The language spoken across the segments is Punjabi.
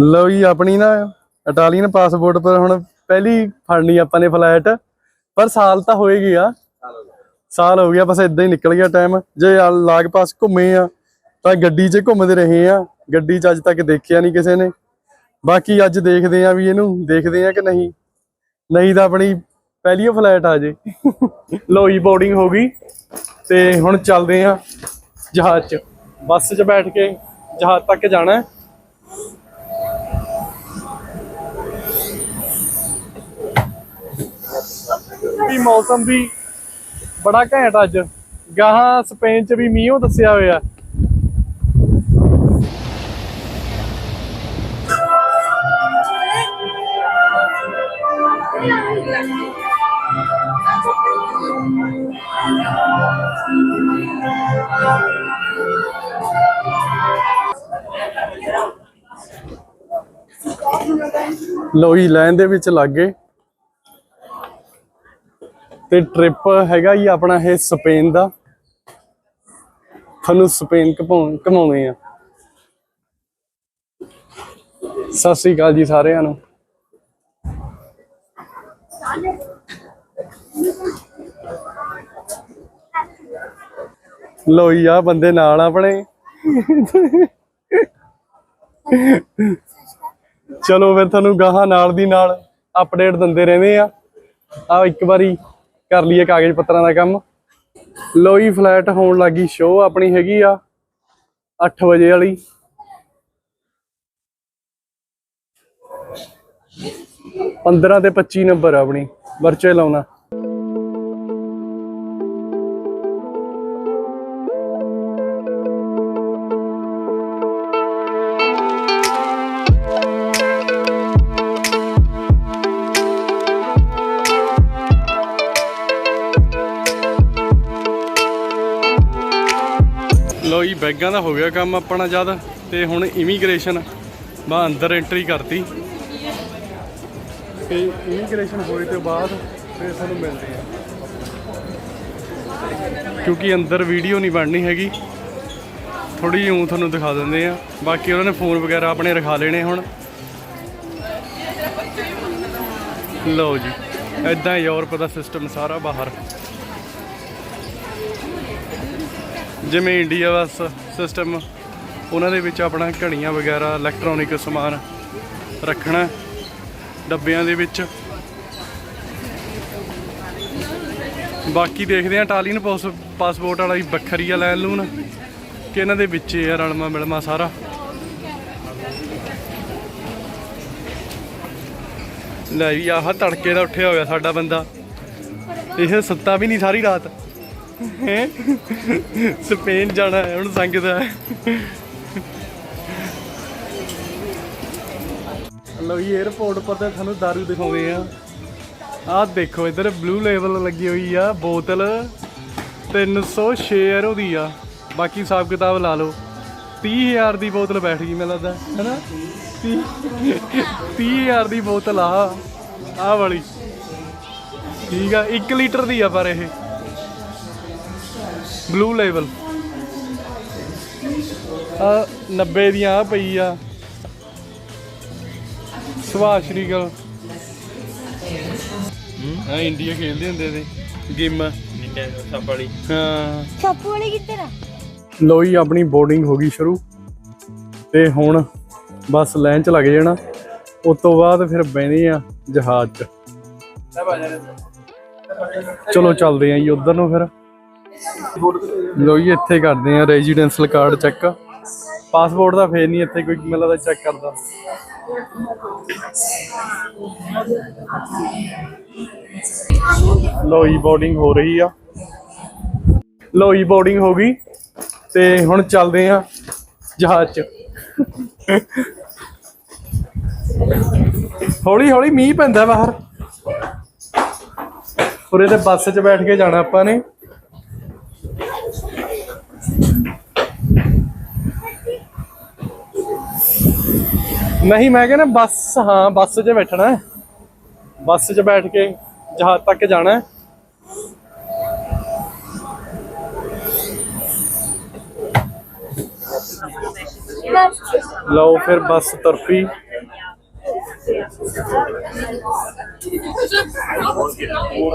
ਲਓ ਜੀ ਆਪਣੀ ਨਾ ਇਟਾਲੀਅਨ ਪਾਸਪੋਰਟ ਪਰ ਹੁਣ ਪਹਿਲੀ ਫੜਨੀ ਆਪਾਂ ਨੇ ਫਲਾਈਟ ਪਰ ਸਾਲ ਤਾਂ ਹੋਏ ਗਿਆ। ਸਾਲ ਹੋ ਗਿਆ ਬਸ ਇਦਾਂ ਹੀ ਨਿਕਲ ਗਿਆ ਟਾਈਮ ਜੇ ਆ ਲਾਗ ਪਾਸ ਘੁੰਮੇ ਆ ਤਾਂ ਗੱਡੀ 'ਚ ਘੁੰਮਦੇ ਰਹੇ ਆ। ਗੱਡੀ 'ਚ ਅੱਜ ਤੱਕ ਦੇਖਿਆ ਨਹੀਂ ਕਿਸੇ ਨੇ। ਬਾਕੀ ਅੱਜ ਦੇਖਦੇ ਆ ਵੀ ਇਹਨੂੰ ਦੇਖਦੇ ਆ ਕਿ ਨਹੀਂ। ਨਹੀਂ ਤਾਂ ਆਪਣੀ ਪਹਿਲੀ ਫਲਾਈਟ ਆ ਜੇ। ਲੋ ਜੀ ਬੋਰਡਿੰਗ ਹੋ ਗਈ। ਤੇ ਹੁਣ ਚੱਲਦੇ ਆ ਜਹਾਜ਼ 'ਚ। ਬੱਸ 'ਚ ਬੈਠ ਕੇ ਜਹਾਜ਼ ਤੱਕ ਜਾਣਾ। ਵੀ ਮੌਸਮ ਵੀ ਬੜਾ ਘੈਂਟ ਅੱਜ। ਗਾਹਾਂ ਸਪੇਨ ਚ ਵੀ ਮੀਂਹੋਂ ਦੱਸਿਆ ਹੋਇਆ। ਲੋਈ ਲਾਈਨ ਦੇ ਵਿੱਚ ਲੱਗ ਗਏ। ਤੇ ਟ੍ਰਿਪ ਹੈਗਾ ਜੀ ਆਪਣਾ ਇਹ ਸਪੇਨ ਦਾ। ਤੁਹਾਨੂੰ ਸਪੇਨ ਘੁਮਾਉ- ਘੁਮਾਉਣੇ ਆ। ਸਤਿ ਸ੍ਰੀ ਅਕਾਲ ਜੀ ਸਾਰਿਆਂ ਨੂੰ। ਲੋ ਜੀ ਆ ਬੰਦੇ ਨਾਲ ਆਪਣੇ। ਚਲੋ ਫਿਰ ਤੁਹਾਨੂੰ ਗਾਹਾਂ ਨਾਲ ਦੀ ਨਾਲ ਅਪਡੇਟ ਦਿੰਦੇ ਰਹਿੰਦੇ ਆ। ਆ ਇੱਕ ਵਾਰੀ ਕਰ ਲਈਏ ਕਾਗਜ਼ ਪੱਤਰਾਂ ਦਾ ਕੰਮ। ਲੋ ਫਲੈਟ ਹੋਣ ਲੱਗੀ ਸ਼ੋ ਆਪਣੀ ਹੈਗੀ ਆ 8 ਵਜੇ ਵਾਲੀ। ਪੰਦਰਾਂ ਤੇ 25 ਨੰਬਰ ਆਪਣੀ ਵਰਚੇ ਲਾਉਣਾ। ਲੋ ਜੀ, ਬੈਗਾਂ ਦਾ ਹੋ ਗਿਆ ਕੰਮ ਆਪਣਾ ਜਦ ਤੇ ਹੁਣ ਇਮੀਗ੍ਰੇਸ਼ਨ ਬਾ ਅੰਦਰ ਐਂਟਰੀ ਕਰਤੀ। ਤੇ ਇਮੀਗ੍ਰੇਸ਼ਨ ਹੋਏ ਤੋਂ ਬਾਅਦ ਫਿਰ ਤੁਹਾਨੂੰ ਮਿਲਦੇ ਆ ਕਿਉਂਕਿ ਅੰਦਰ ਵੀਡੀਓ ਨਹੀਂ ਬਣਨੀ ਹੈਗੀ। ਥੋੜੀ ਜਿਹੀ ਤੁਹਾਨੂੰ ਦਿਖਾ ਦਿੰਦੇ ਆ ਬਾਕੀ ਉਹਨਾਂ ਨੇ ਫੋਨ ਵਗੈਰਾ ਆਪਣੇ ਰਖਾ ਲੈਣੇ ਹੁਣ। ਲਓ ਜੀ ਐਦਾਂ ਯੂਰਪ ਦਾ ਸਿਸਟਮ ਸਾਰਾ ਬਾਹਰ। ਜਿਵੇਂ ਇੰਡੀਆ ਦਾ ਸਿਸਟਮ ਉਹਨਾਂ ਦੇ ਵਿੱਚ ਆਪਣਾ ਘੜੀਆਂ ਵਗੈਰਾ ਇਲੈਕਟ੍ਰੋਨਿਕ ਸਮਾਨ ਰੱਖਣਾ, ਡੱਬਿਆਂ ਦੇ ਵਿੱਚ। ਬਾਕੀ ਦੇਖਦੇ ਆ ਇਟਾਲੀਅਨ ਪਾਸ- ਪਾਸਪੋਰਟ ਵਾਲਾ ਹੀ ਵੱਖਰੀ ਆ ਲੈਣ ਲੂਣ। ਕਿ ਇਹਨਾਂ ਦੇ ਵਿੱਚ ਹੀ ਆ, ਰਲਮਾ ਮਿਲਮਾ ਸਾਰਾ। ਲੈ ਵੀ ਆਹ ਤੜਕੇ ਦਾ ਉੱਠਿਆ ਹੋਇਆ ਸਾਡਾ ਬੰਦਾ। ਇਹ ਸੁੱਤਾ ਵੀ ਨਹੀਂ ਸਾਰੀ ਰਾਤ। ਸਪੇਨ ਜਾਣਾ ਹੈ, ਹੁਣ ਸੰਗਦਾ ਲੋ ਜੀ 에어ਪੋਰਟ ਪਰ ਤੇ ਤੁਹਾਨੂੰ ਦਾਰੂ ਦਿਖਾਉਂਦੇ ਆ ਆਹ ਦੇਖੋ, ਇਧਰ ਬਲੂ ਲੈਵਲ ਲੱਗੀ ਹੋਈ ਆ, ਬੋਤਲ 306 ਯੂਰੋ ਦੀ ਆ। ਬਾਕੀ ਹਿਸਾਬ ਕਿਤਾਬ ਲਾ ਲਓ। 30000 ਦੀ ਬੋਤਲ ਬੈਠ ਗਈ, ਮੈਨੂੰ ਲੱਗਦਾ, ਹੈਨਾ? 30000 ਦੀ ਬੋਤਲ ਆ ਆ ਵਾਲੀ। ਠੀਕ ਆ 1 ਲੀਟਰ ਦੀ ਆ ਪਰ ਇਹ। ਬਲੂ ਲੈਵਲ ਆ 90 ਦੀਆਂ ਆ ਪਈ ਆ। ਸੁਭਾਸ਼ ਗੱਲ ਆ ਇੰਡੀਆ ਖੇਲਦੇ ਹੁੰਦੇ ਨੇ ਗੇਮਾਂ। ਨਿੰਟੇ ਸਭ ਵਾਲੀ। ਹਾਂ। ਛਾਪੂ ਵਾਲੇ ਕਿੱਧਰ ਆ? ਲੋ ਜੀ ਆਪਣੀ ਬੋਰਡਿੰਗ ਹੋ ਗਈ ਸ਼ੁਰੂ। ਤੇ ਹੁਣ ਬਸ ਲਾਈਨ ਚ ਲੱਗ ਜਾਣਾ। ਉਸ ਤੋਂ ਬਾਅਦ ਫਿਰ ਬਹਿਨੇ ਆ ਜਹਾਜ਼ 'ਚ। ਚਲੋ ਚੱਲਦੇ ਆਂ ਜੀ ਉਧਰ ਨੂੰ ਫਿਰ। ਲੋ ਜੀ, ਇੱਥੇ ਕਰਦੇ ਆ ਰੈਜ਼ੀਡੈਂਸ਼ਲ ਕਾਰਡ ਚੈੱਕ ਪਾਸਪੋਰਟ ਦਾ ਫੇਰ ਨਹੀਂ ਇੱਥੇ ਕੋਈ ਮੈਨੂੰ ਲੱਗਦਾ ਚੈੱਕ ਕਰਦਾ। ਲੋ ਜੀ ਬੋਰਡਿੰਗ ਹੋ ਰਹੀ ਆ। ਲੋ ਜੀ ਬੋਰਡਿੰਗ ਹੋ ਗਈ। ਤੇ ਹੁਣ ਚੱਲਦੇ ਆ ਜਹਾਜ਼ 'ਚ। ਹੌਲੀ ਹੌਲੀ ਮੀਂਹ ਪੈਂਦਾ ਬਾਹਰ। ਉਰੇ ਤੇ ਬੱਸ 'ਚ ਬੈਠ ਕੇ ਜਾਣਾ ਆਪਾਂ ਨੇ। ਨਹੀਂ, ਮੈਂ ਕਹਿੰਦਾ ਬੱਸ, ਹਾਂ, ਬੱਸ 'ਚ ਬੈਠਣਾ ਹੈ। ਬੱਸ 'ਚ ਬੈਠ ਕੇ ਜਹਾਜ਼ ਤੱਕ ਜਾਣਾ ਹੈ। ਲਓ ਫਿਰ ਬੱਸ ਤਰਫੀ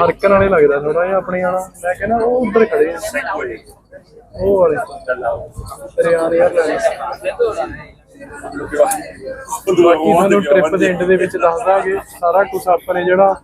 ਹਰਕਣ ਵਾਲੇ ਲੱਗਦਾ ਥੋੜਾ ਜਿਹਾ ਆਪਣੇ ਵਾਲਾ। ਮੈਂ ਕਹਿੰਦਾ ਉਹ ਉੱਧਰ ਖੜੇ ਆ। ਉਹ ਵਾਲੇ। ਤੇਰੇ ਯਾਰ ਯਾਰ। ਲੈ ਬਾਕੀ ਤੁਹਾਨੂੰ ਟ੍ਰਿਪ ਦੇ ਐਂਡ ਦੇ ਵਿੱਚ ਦੱਸ ਦਾਂਗੇ ਸਾਰਾ ਕੁਝ ਆਪਾਂ ਨੇ ਜਿਹੜਾ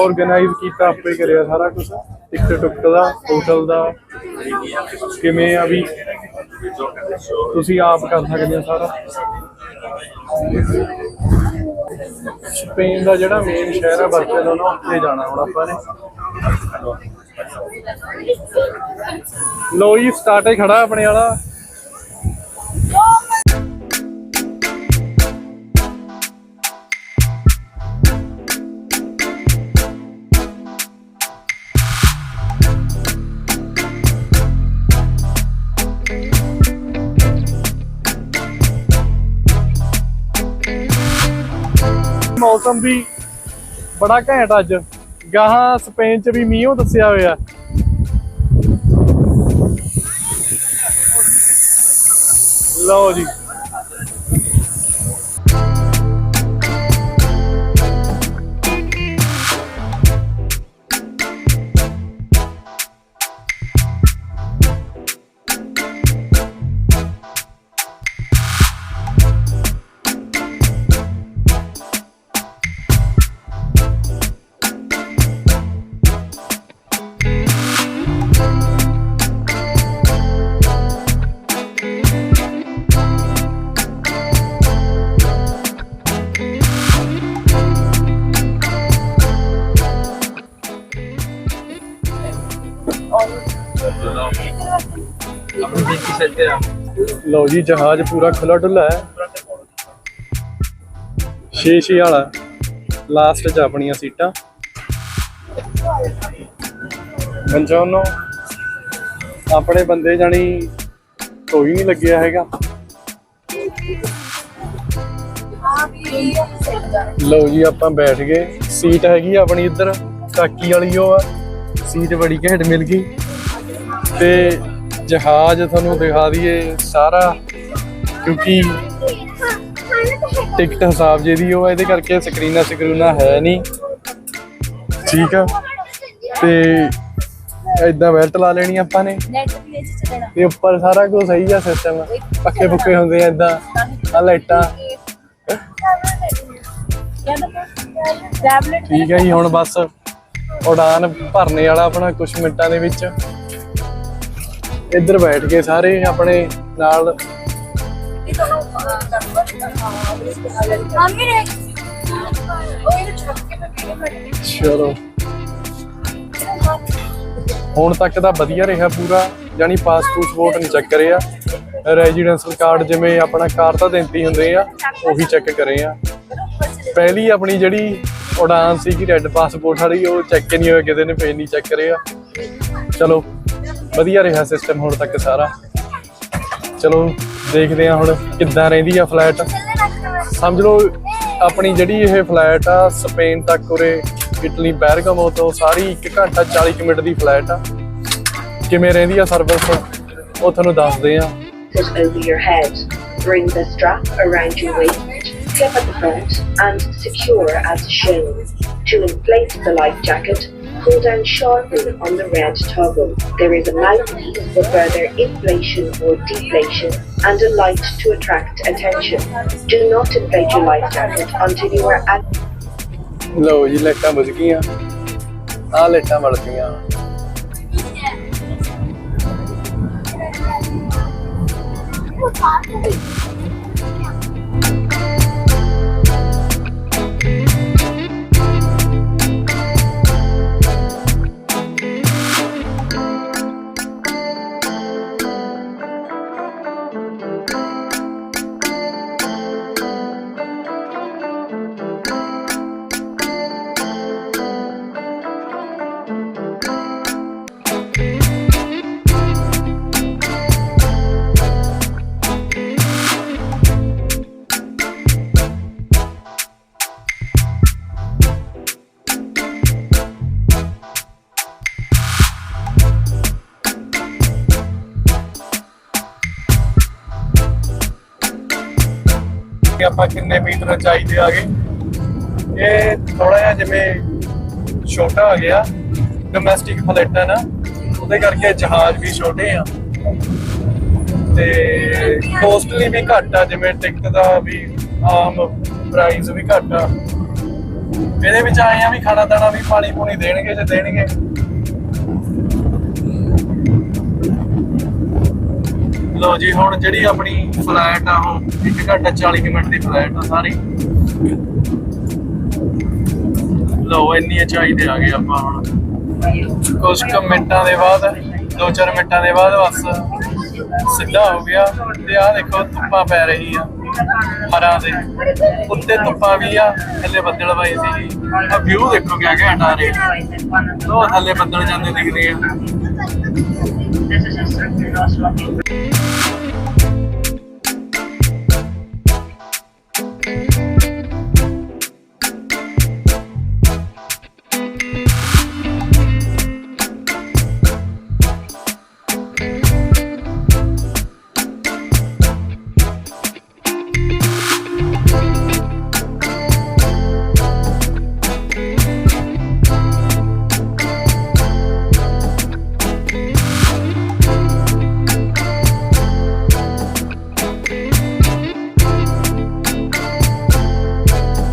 ਆਰਗੇਨਾਈਜ਼ ਕੀਤਾ ਆਪੇ ਕਰਿਆ ਸਾਰਾ ਕੁਝ ਟਿਕਟ ਟੁਕਟ ਦਾ ਹੋਟਲ ਦਾ ਕਿਵੇਂ ਆ ਵੀ? ਤੁਸੀਂ ਆਪ ਕਰ ਸਕਦੇ ਆ ਸਾਰਾ। ਸਪੇਨ ਦਾ ਜਿਹੜਾ ਮੇਨ ਸ਼ਹਿਰ ਹੈ ਬਾਰਸੀਲੋਨਾ ਉੱਥੇ ਜਾਣਾ ਹੁਣ ਆਪਾਂ ਨੇ। ਲੋ ਜੀ ਸਟਾਰਟ ਖੜਾ ਆਪਣੇ ਵਾਲਾ। ਮੌਸਮ ਵੀ ਬੜਾ ਘੈਂਟ ਅੱਜ। ਗਾਹਾਂ ਸਪੇਨ ਚ ਵੀ ਮੀਂਹੋਂ ਦੱਸਿਆ ਹੋਇਆ। ਲਓ ਜੀ। ਲਓ ਜੀ, ਜਹਾਜ਼ ਪੂਰਾ ਖੁੱਲਾ ਡੁੱਲਾ ਹੈ। ਛੇ ਛੇ ਵਾਲਾ ਲਾਸਟ ਚ ਆਪਣੀਆਂ ਸੀਟਾਂ। ਬੰਜੋਨੋ, ਆਪਣੇ ਬੰਦੇ ਜਾਣੀ ਕੋਈ ਨਹੀਂ ਲੱਗਿਆ ਹੈਗਾ। ਲਓ ਜੀ, ਆਪਾਂ ਬੈਠ ਗਏ। ਸੀਟ ਹੈਗੀ ਆਪਣੀ ਇੱਧਰ, ਕਾਕੀ ਵਾਲੀ ਉਹ ਆ। ਸੀਟ ਬੜੀ ਘੈਂਟ ਮਿਲ ਗਈ। ਤੇ ਜਹਾਜ਼ ਤੁਹਾਨੂੰ ਦਿਖਾ ਦਈਏ ਸਾਰਾ, ਕਿਉਂਕਿ ਟਿਕਟ ਹਿਸਾਬ ਜੇ ਉਹ ਇਹਦੇ ਕਰਕੇ ਸਕਰੀਨਾਂ ਸਕਰੀਨਾਂ ਹੈ ਨਹੀਂ। ਠੀਕ ਆ। ਤੇ ਇਦਾਂ ਬੈਲਟ ਲਾ ਲੈਣੀ ਆਪਾਂ ਨੇ। ਨੈਟ ਤੇ ਉੱਪਰ ਸਾਰਾ ਕੁਝ ਸਹੀ ਆ ਸਿਸਟਮ ਪੱਕੇ ਪੁੱਕੇ ਹੁੰਦੇ ਆ ਇਦਾਂ ਆ ਲਾਈਟਾਂ। ਠੀਕ ਹੈ ਜੀ, ਹੁਣ ਬਸ ਉਡਾਨ ਭਰਨੇ ਵਾਲਾ ਆਪਣਾ ਕੁਝ ਮਿੰਟਾਂ ਦੇ ਵਿੱਚ। ਇੱਧਰ ਬੈਠ ਕੇ ਸਾਰੇ ਆਪਣੇ ਨਾਲ। ਚਲੋ। ਹੁਣ ਤੱਕ ਤਾਂ ਵਧੀਆ ਰਿਹਾ ਪੂਰਾ ਜਾਨੀ ਪਾਸਪੋਰਟ ਵੋਟ ਨਹੀਂ ਚੈੱਕ ਕਰੇ ਆ। ਰੈਜ਼ੀਡੈਂਸ਼ਲ ਕਾਰਡ ਜਿਵੇਂ ਆਪਣਾ ਕਾਰ ਤਾਂ ਦਿੰਦੇ ਹੁੰਦੇ ਆ ਉਹੀ ਚੈੱਕ ਕਰੇ ਆ। ਪਹਿਲੀ ਆਪਣੀ ਜਿਹੜੀ ਉਡਾਨ ਸੀਗੀ ਰੈੱਡ ਪਾਸਪੋਰਟ ਵਾਲੀ ਉਹ ਚੈੱਕ ਨਹੀਂ ਹੋਇਆ ਕਿਸੇ ਨੇ ਫੇਰ ਨਹੀਂ ਚੈੱਕ ਕਰਿਆ ਚਲੋ ਵਧੀਆ ਰਿਹਾ ਸਿਸਟਮ ਹੁਣ ਤੱਕ ਸਾਰਾ। ਚਲੋ ਦੇਖਦੇ ਆ ਹੁਣ ਕਿੱਦਾਂ ਰਹਿੰਦੀ ਆ ਫਲੈਟ ਸਮਝ ਲਓ ਆਪਣੀ ਜਿਹੜੀ ਇਹ ਫਲੈਟ ਆ ਸਪੇਨ ਤੱਕ ਉਰੇ ਇਟਲੀ ਬੈਰਗਮੋ ਤੋਂ ਸਾਰੀ 1 ਘੰਟਾ 40 ਕੁ ਮਿੰਟ ਦੀ ਫਲੈਟ ਆ। ਕਿਵੇਂ ਰਹਿੰਦੀ ਆ ਸਰਵਿਸ ਉਹ ਤੁਹਾਨੂੰ ਦੱਸਦੇ ਆ Put over your head. Bring the strap around your waist, up the front and secure as shown. To inflate the life jacket, pull down sharply on the red toggle. There is a mouthpiece for further inflation or deflation and a light to attract attention. Do not inflate your life jacket until you are at... ਲੋ ਜੀ ਲਾਈਟਾਂ ਬੁਝ ਗਈਆਂ ਆ ਲਾਈਟਾਂ ਬੜ ਗਈਆਂ ਆਪਾਂ ਕਿੰਨੇ ਮੀਟਰ ਉਚਾਈ ਤੇ ਆ ਗਏ। ਇਹ ਥੋੜਾ ਜਿਹਾ ਜਿਵੇਂ ਛੋਟਾ ਆ ਗਿਆ। ਡੋਮੈਸਟਿਕ ਫਲਾਈਟ ਨਾ, ਉਹਦੇ ਕਰਕੇ ਜਹਾਜ਼ ਵੀ ਛੋਟੇ ਆ। ਤੇ ਕੋਸਟਲੀ ਵੀ ਘੱਟ ਆ, ਜਿਵੇਂ ਟਿਕਟ ਦਾ ਵੀ ਆਮ ਪ੍ਰਾਈਸ ਵੀ ਘੱਟ ਆ। ਇਹਦੇ ਵਿੱਚ ਆਏ ਆ ਵੀ ਖਾਣਾ ਦਾਣਾ ਵੀ ਪਾਣੀ ਪੂਣੀ ਦੇਣਗੇ ਜੇ ਦੇਣਗੇ। ਲੋ ਜੀ, ਹੁਣ ਜਿਹੜੀ ਆਪਣੀ ਫਲਾਈਟ ਆ ਉਹ 1 ਘੰਟਾ 40 ਮਿੰਟ ਦੀ ਫਲਾਈਟ ਆ ਸਾਰੀ। ਲੋ ਇੰਨੀ ਉਚਾਈ ਤੇ ਆ ਗਏ ਆਪਾਂ ਹੁਣ। ਕੁਝ ਕੁ ਮਿੰਟਾਂ ਦੇ ਬਾਅਦ 2-4 ਮਿੰਟਾਂ ਦੇ ਬਾਅਦ ਬਸ ਸਿੱਧਾ ਹੋ ਗਿਆ। ਤੇ ਆਹ ਦੇਖੋ, ਧੁੱਪਾਂ ਪੈ ਰਹੀ ਆ ਹਰਾਂ ਦੇ। ਉੱਤੇ ਧੁੱਪਾਂ ਵੀ ਆ, ਥੱਲੇ ਬੱਦਲ ਪਾਈ ਸੀ। ਆ ਵਿਊ ਦੇਖੋ ਕਿਆ ਘੈਂਟ ਆ ਰਿਹਾ। ਉਹ ਥੱਲੇ ਬੱਦਲ ਜਾਂਦੇ ਦਿਖਦੇ ਆ।